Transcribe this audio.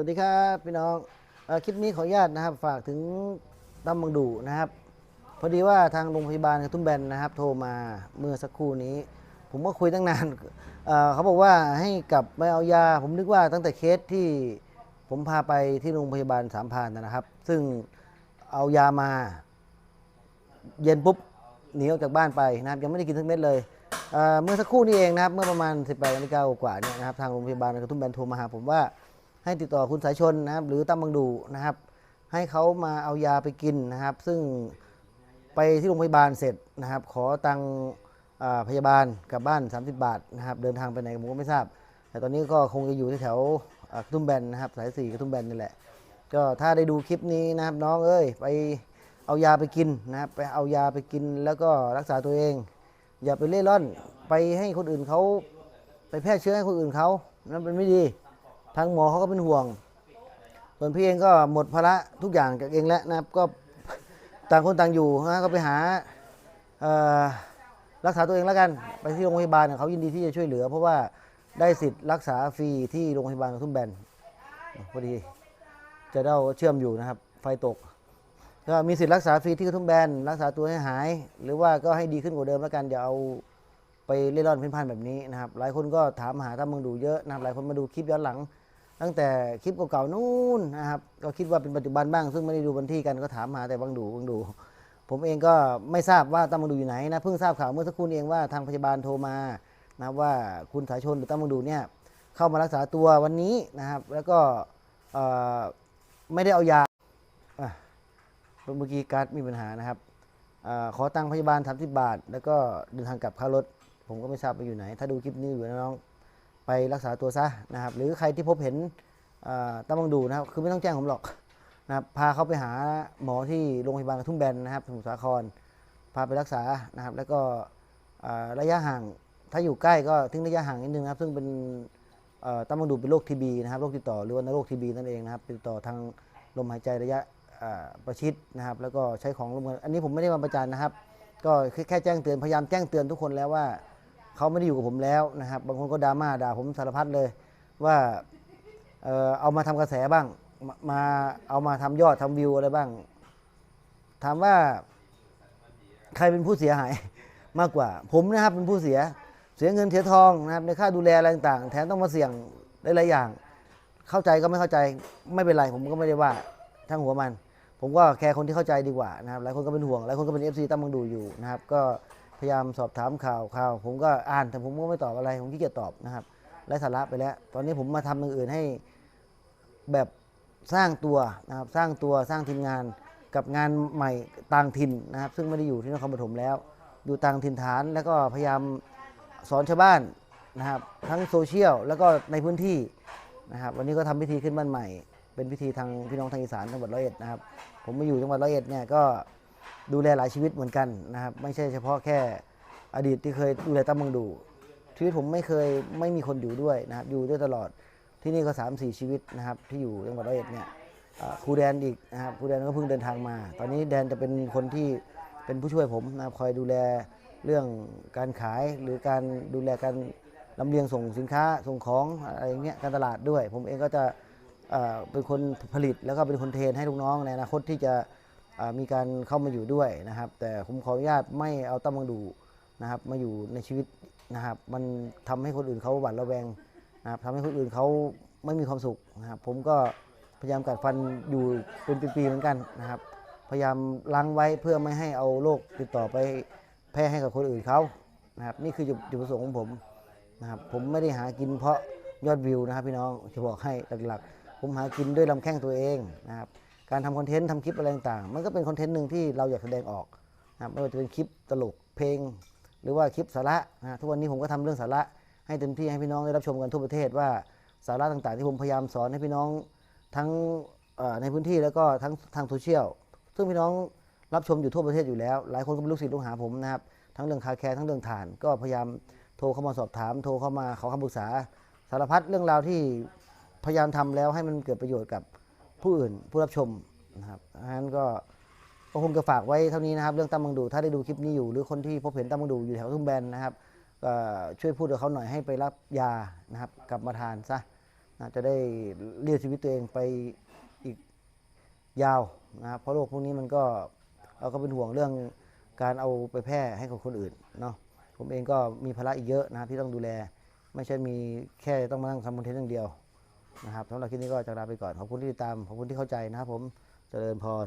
วัสดีครับพี่น้องอคลิปนี้ขออนุญาตนะครับ ฝากถึงตั้มบังดูนะครับ พอดีว่าทางโรงพยาบาลกระทุ่มแบนนะครับ โทรมาเมื่อสักครู่นี้ ผมก็คุยตั้งนานเเขาบอกว่าให้กลับไปเอายา ผมนึกว่าตั้งแต่เคสที่ผมพาไปที่โรงพยาบาลสามพานนะครับ ซึ่งเอายามา เย็นปุ๊บหนีออกจากบ้านไปนะครับ ยังไม่ได้กินทั้งเม็ดเลยเเมื่อสักครู่นี้เองนะครับ เมื่อประมาณ 18นาฬิกากว่าเนี่ยนะครับทางโรงพยาบาลกระทุ่มแบนโทรมาหาผมว่า ให้ติดต่อคุณสายชนนะครับ หรือตั้มบังดูนะครับ ให้เขามาเอายาไปกินนะครับ ซึ่งไปที่โรงพยาบาลเสร็จนะครับ ขอตังพยาบาลกลับบ้าน 30 บาทนะครับ เดินทางไปไหนผมก็ไม่ทราบ แต่ตอนนี้ก็คงจะอยู่ที่แถวกระทุ่มแบนนะครับ สายสี่กระทุ่มแบนนี่แหละ ก็ถ้าได้ดูคลิปนี้นะครับ น้องเอ้ยไปเอายาไปกินนะครับไปเอายาไปกินแล้วก็รักษาตัวเอง อย่าไปเล่ร่อน ไปให้คนอื่นเขาไปแพร่เชื้อให้คนอื่นเขานั่นเป็นไม่ดี ทางหมอเขาก็เป็นห่วง ส่วนพี่เองก็หมดภาระทุกอย่างจากเองแล้วนะครับ ก็ต่างคนต่างอยู่นะก็ไปหารักษาตัวเองแล้วกัน ไปที่โรงพยาบาลเขายินดีที่จะช่วยเหลือ เพราะว่าได้สิทธิ์รักษาฟรีที่โรงพยาบาลทุ่มแบนพอดีจะได้เชื่อมอยู่นะครับ ไฟตก ก็มีสิทธิ์รักษาฟรีที่กระทุ่มแบนรักษาตัวให้หาย หรือว่าก็ให้ดีขึ้นกว่าเดิมแล้วกันอย่าเอาไปเล่ร่อนเพ่นพ่านแบบนี้นะครับ หลายคนก็ถามหาถ้ามึงดูเยอะนะครับ หลายคนมาดูคลิปย้อนหลัง ตั้งแต่คลิปเก่าๆนู่นนะครับก็คิดว่าเป็นปัจจุบันบ้าง ซึ่งไม่ได้ดูวันที่กันก็ถามหาแต่บางดูบางดู ผมเองก็ไม่ทราบว่าตั้มบังดูอยู่ไหนนะเพิ่งทราบข่าวเมื่อสักครู่เองว่าทางพยาบาลโทรมานะว่าคุณสายชนหรือตั้มบังดูเนี่ยเข้ามารักษาตัววันนี้นะครับ แล้วก็ไม่ได้เอายาเมื่อกี้การ์ดมีปัญหานะครับอขอตังค์พยาบาล 30 บาท แล้วก็เดินทางกลับค่ารถ ผมก็ไม่ทราบไปอยู่ไหน ถ้าดูคลิปนี้อยู่นะน้อง ไปรักษาตัวซะนะครับ หรือใครที่พบเห็นตั้มบังดูนะครับ คือไม่ต้องแจ้งผมหรอกนะครับ พาเขาไปหาหมอที่โรงพยาบาลกระทุ่มแบนนะครับสมุทรสาคร พาไปรักษานะครับ แล้วก็ระยะห่าง ถ้าอยู่ใกล้ก็ทิ้งระยะห่างนิดนึงนะครับ ซึ่งเป็นเอ่อตั้มบังดูเป็นโรคทีบีนะครับ โรคติดต่อหรือว่าโรคทีบีนั่นเองนะครับ ติดต่อทางลมหายใจระยะประชิดนะครับ แล้วก็ใช้ของร่วมกัน อันนี้ผมไม่ได้มาประจานนะครับ ก็แค่แจ้งเตือน พยายามแจ้งเตือนทุกคนแล้วว่า เขาไม่ได้อยู่กับผมแล้วนะครับ บางคนก็ดราม่าด่าผมสารพัดเลย ว่าเออเอามาทำกระแสบ้างมามาเอามาทำยอดทำวิวอะไรบ้าง ถามว่า ใครเป็นผู้เสียหายมากกว่า ผมนะครับเป็นผู้เสียเสียเงินเสียทองนะครับในค่าดูแลอะไรต่างๆ แถมต้องมาเสี่ยงได้หลายอย่าง เข้าใจก็ไม่เข้าใจไม่เป็นไรผมก็ไม่ได้ว่าทั้งหัวมัน ผมก็แคร์คนที่เข้าใจดีกว่านะครับหลายคนก็เป็นห่วงหลายคนก็เป็น FC ตั้งมังดูอยู่นะครับ ก็ พยายามสอบถามข่าวข่าว ผมก็อ่านแต่ผมก็ไม่ตอบอะไร ผมขี้เกียจตอบนะครับไร้สาระไปแล้ว ตอนนี้ผมมาทำอย่างอื่นให้แบบสร้างตัวนะครับ สร้างตัวสร้างทีมงานกับงานใหม่ต่างถิ่นนะครับ ซึ่งไม่ได้อยู่ที่นครปฐมแล้ว อยู่ต่างถิ่นฐาน แล้วก็พยายามสอนชาวบ้านนะครับ ทั้งโซเชียลแล้วก็ในพื้นที่นะครับ วันนี้ก็ทำพิธีขึ้นบ้านใหม่ เป็นพิธีทางพี่น้องทางอีสานจังหวัดร้อยเอ็ดนะครับ ผมมาอยู่จังหวัดร้อยเอ็ดเนี่ยก็ ดูแลหลายชีวิตเหมือนกันนะครับ ไม่ใช่เฉพาะแค่อดีตที่เคยดูแลตั้มเมืองดู ชีวิตผมไม่เคยไม่มีคนอยู่ด้วยนะครับ อยู่ด้วยตลอดที่นี่ก็3ามสี่ชีวิตนะครับ ที่อยู่จังหวัดร้อยเอ็ดเนี่ยครูแดนอีกนะครับครูแดนก็เพิ่งเดินทางมา ตอนนี้แดนจะเป็นคนที่เป็นผู้ช่วยผมนะครับคอยดูแลเรื่องการขายหรือการดูแลการลำเลียงส่งสินค้าส่งของอะไรเงี้ยการตลาดด้วย ผมเองก็จะเป็นคนผลิตแล้วก็เป็นคนเทรนให้ลูกน้องในอนาคตที่จะ มีการเข้ามาอยู่ด้วยนะครับ แต่ผมขออนุญาตไม่เอาตั้มมังดูนะครับ มาอยู่ในชีวิตนะครับ มันทำให้คนอื่นเขาหวาดระแวงนะครับทำให้คนอื่นเขาไม่มีความสุขนะครับ ผมก็พยายามกัดฟันอยู่เป็นปีๆเหมือนกันนะครับ พยายามล้างไว้เพื่อไม่ให้เอาโรคติดต่อไปแพร่ให้กับคนอื่นเขานะครับ นี่คือจุดจุดประสงค์ของผมนะครับ ผมไม่ได้หากินเพราะยอดวิวนะครับ พี่น้องจะบอกให้หลักๆ ผมหากินด้วยลำแข้งตัวเองนะครับ การทำคอนเทนต์ทำคลิปอะไรต่างๆ มันก็เป็นคอนเทนต์หนึ่งที่เราอยากแสดงออกนะไม่ว่าจะเป็นคลิปตลกเพลง หรือว่าคลิปสาระนะทุกวันนี้ผมก็ทำเรื่องสาระให้เต็มที่ให้พี่น้องได้รับชมกันทั่วประเทศว่าสาระต่างๆ ที่ผมพยายามสอนให้พี่น้องทั้งในพื้นที่แล้วก็ทั้งทางโซเชียลซึ่งพี่น้องรับชมอยู่ทั่วประเทศอยู่แล้ว หลายคนก็เป็นลูกศิษย์ลูกหาผมนะครับทั้งเรื่องคาแคร์ทั้งเรื่องฐาน ก็พยายามโทรเข้ามาสอบถาม โทรเข้ามาขอคำปรึกษาสารพัดเรื่องราวที่พยายามทำแล้วให้มันเกิดประโยชน์กับ ผู้อื่นผู้รับชมนะครับดังนั้นก็ก็คงจะฝากไว้เท่านี้นะครับ เรื่องตั้มบังดู ถ้าได้ดูคลิปนี้อยู่ หรือคนที่พบเห็นตั้มบังดูอยู่แถวทุ่งแบนนะครับก็ช่วยพูดกับเขาหน่อยให้ไปรับยานะครับ กลับมาทานซะนะจะได้เลี้ยวชีวิตตัวเองไปอีกยาวนะครับเพราะโรคพวกนี้มันก็เราก็เป็นห่วงเรื่องการเอาไปแพร่ให้กับคนอื่นเนาะผมเองก็มีภาระอีกเยอะนะที่ต้องดูแล ไม่ใช่มีแค่ต้องมานั่งทำคอนเทนต์อย่างเดียว นะครับสำหรับคลิปนี้ก็จะลาไปก่อนขอบคุณที่ติดตามขอบคุณที่เข้าใจนะครับผมเจริญพร